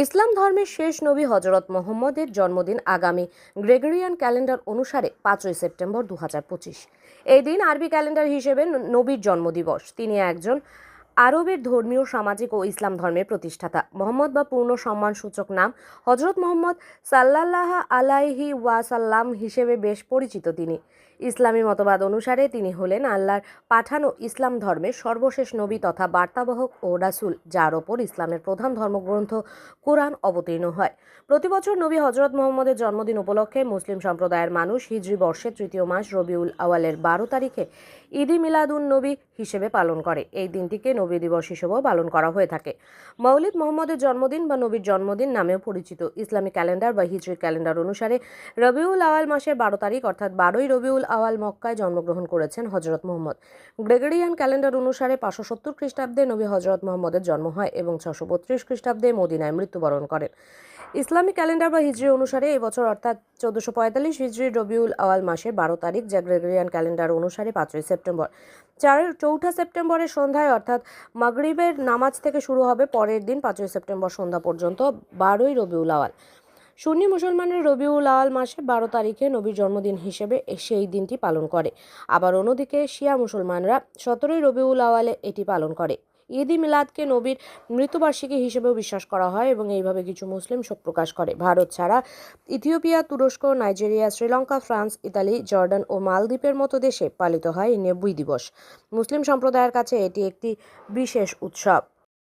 ইসলাম ধর্মের শেষ নবী হজরত মোহাম্মদের জন্মদিন আগামী গ্রেগরিয়ান ক্যালেন্ডার অনুসারে পাঁচই সেপ্টেম্বর দু হাজার পঁচিশ। এই দিন আরবি ক্যালেন্ডার হিসেবে নবীর জন্মদিবস। তিনি একজন আরবের ধর্মীয়, সামাজিক ও ইসলাম ধর্মের প্রতিষ্ঠাতা। মোহাম্মদ বা পূর্ণ সম্মানসূচক নাম হজরত মোহাম্মদ সাল্লাল্লাহ আলাইহি ওয়াসাল্লাম হিসেবে বেশ পরিচিত তিনি। ইসলামী মতবাদ অনুসারে তিনি হলেন আল্লাহর পাঠানো ইসলাম ধর্মের সর্বশেষ নবী তথা বার্তাবাহক ও রাসুল, যার ওপর ইসলামের প্রধান ধর্মগ্রন্থ কোরআন অবতীর্ণ হয়। প্রতিবছর নবী হজরত মোহাম্মদের জন্মদিন উপলক্ষে মুসলিম সম্প্রদায়ের মানুষ হিজরি বর্ষের তৃতীয় মাস রবিউল আওয়ালের বারো তারিখে ঈদি মিলাদুন নবী হিসেবে পালন করে। এই দিনটিকে নবী দিবস হিসেবেও পালন করা হয়ে থাকে। মৌলিদ মোহাম্মদের জন্মদিন বা নবীর জন্মদিন নামেও পরিচিত। ইসলামী ক্যালেন্ডার বা হিজরি ক্যালেন্ডার অনুসারে রবিউল আওয়াল মাসের বারো তারিখ অর্থাৎ বারোই রবিউল আওয়াল মক্কায় জন্মগ্রহণ করেছেন হজরত মোহাম্মদ। গ্রেগরিয়ান ক্যালেন্ডার অনুসারে পাঁচশো সত্তর খ্রিস্টাব্দে নবী হজরত মোহাম্মদের জন্ম হয় এবং ছশো বত্রিশ খ্রিস্টাব্দে মদিনায় মৃত্যুবরণ করেন। ইসলামিক ক্যালেন্ডার বা হিজরি অনুসারে এই বছর অর্থাৎ চোদ্দশো পঁয়তাল্লিশ হিজরি রবিউল আওয়াল মাসের বারো তারিখ, যা গ্রেগরিয়ান ক্যালেন্ডার অনুসারে পাঁচই সেপ্টেম্বর। চার চৌঠা সেপ্টেম্বরের সন্ধ্যায় অর্থাৎ মাগরিবের নামাজ থেকে শুরু হবে পরের দিন পাঁচই সেপ্টেম্বর সন্ধ্যা পর্যন্ত, বারোই রবিউল আওয়াল। সুন্নি মুসলমানের রবিউল আওয়াল মাসের বারো তারিখে নবীর জন্মদিন হিসেবে সেই দিনটি পালন করে। আবার অন্যদিকে শিয়া মুসলমানরা সতেরোই রবিউল আওয়ালে এটি পালন করে। ঈদ ই মিলাদকে নবীর মৃত্যুবার্ষিকী হিসেবেও বিশ্বাস করা হয় এবং এইভাবে কিছু মুসলিম শোক প্রকাশ করে। ভারত ছাড়া ইথিওপিয়া, তুরস্ক, Nigeria, Sri Lanka, France, Italy, Jordan ও মালদ্বীপের মতো দেশে পালিত হয় নব্বই দিবস। মুসলিম সম্প্রদায়ের কাছে এটি একটি বিশেষ উৎসব।